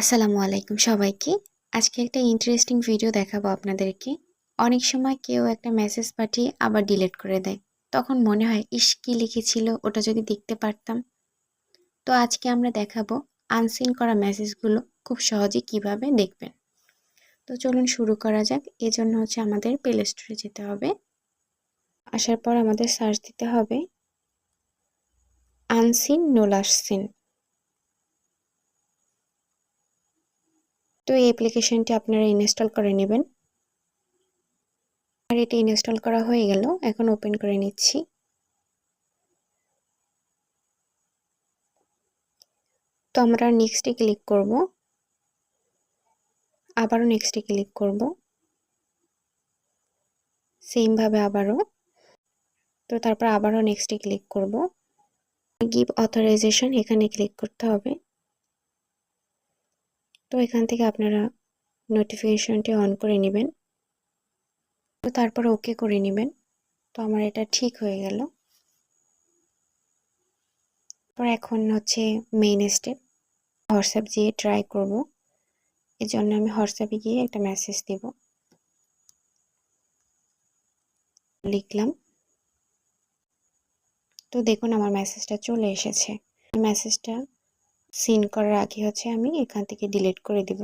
আসসালামু আলাইকুম সবাইকে। আজকে একটা ইন্টারেস্টিং ভিডিও দেখাবো আপনাদেরকে। অনেক সময় কেউ একটা মেসেজ পাঠিয়ে আবার ডিলিট করে দেয়। তখন মনে হয়, ইস, কি লিখেছিল? ওটা যদি দেখতে পারতাম। তো আজকে আমরা দেখাবো আনসিন করা মেসেজগুলো খুব সহজে কীভাবে দেখবেন। তো চলুন শুরু করা যাক। এজন্য হচ্ছে আমাদের প্লে স্টোরে যেতে হবে। আসার পর আমাদের সার্চ দিতে হবে। আনসিন নোলাসিন তো এই অ্যাপ্লিকেশনটি আপনারা ইনস্টল করে নেবেন। আর এটি ইনস্টল করা হয়ে গেল, এখন ওপেন করে নিচ্ছি। তো আমরা নেক্সটে ক্লিক করব। আবারও নেক্সটে ক্লিক করব। সেমভাবে আবারও। তো তারপর আবারও নেক্সটে ক্লিক করব। গিভ অথরাইজেশন এখানে ক্লিক করতে হবে। তো এখান থেকে আপনারা নোটিফিকেশনটি অন করে নেবেন। তো তারপর ওকে করে নেবেন। তো আমার এটা ঠিক হয়ে গেল। পর এখন হচ্ছে মেইন স্টেপ হোয়াটসঅ্যাপ দিয়ে ট্রাই করব। এর জন্য আমি হোয়াটসঅ্যাপে গিয়ে একটা মেসেজ দিব। লিখলাম। তো দেখুন আমার মেসেজটা চলে এসেছে। মেসেজটা সিন করার আগে হচ্ছে আমি এখান থেকে ডিলিট করে দিব।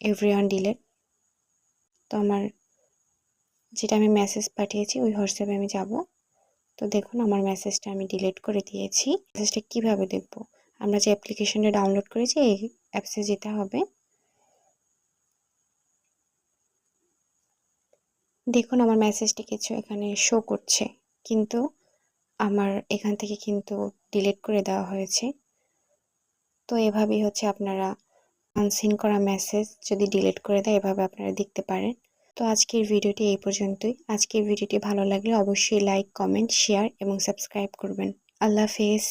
এভরিওয়ান ডিলেট তো আমার যেটা আমি মেসেজ পাঠিয়েছি, ওই হোয়াটসঅ্যাপে আমি যাব। তো দেখুন, আমার মেসেজটা আমি ডিলিট করে দিয়েছি। মেসেজটা কীভাবে দেখব? আমরা যে অ্যাপ্লিকেশনটা ডাউনলোড করেছি, এই অ্যাপসে যেতে হবে। দেখুন, আমার মেসেজটি কিছু এখানে শো করছে। কিন্তু আমার এখান থেকে কিন্তু ডিলিট করে দেওয়া হয়েছে। তো এভাবেই হচ্ছে আপনারা আনসিন করা মেসেজ যদি ডিলিট করে দেয়, এভাবে আপনারা দেখতে পারেন। তো আজকের ভিডিওটি এই পর্যন্তই। আজকের ভিডিওটি ভালো লাগলে অবশ্যই লাইক কমেন্ট শেয়ার এবং সাবস্ক্রাইব করবেন। আল্লাহ হাফেজ।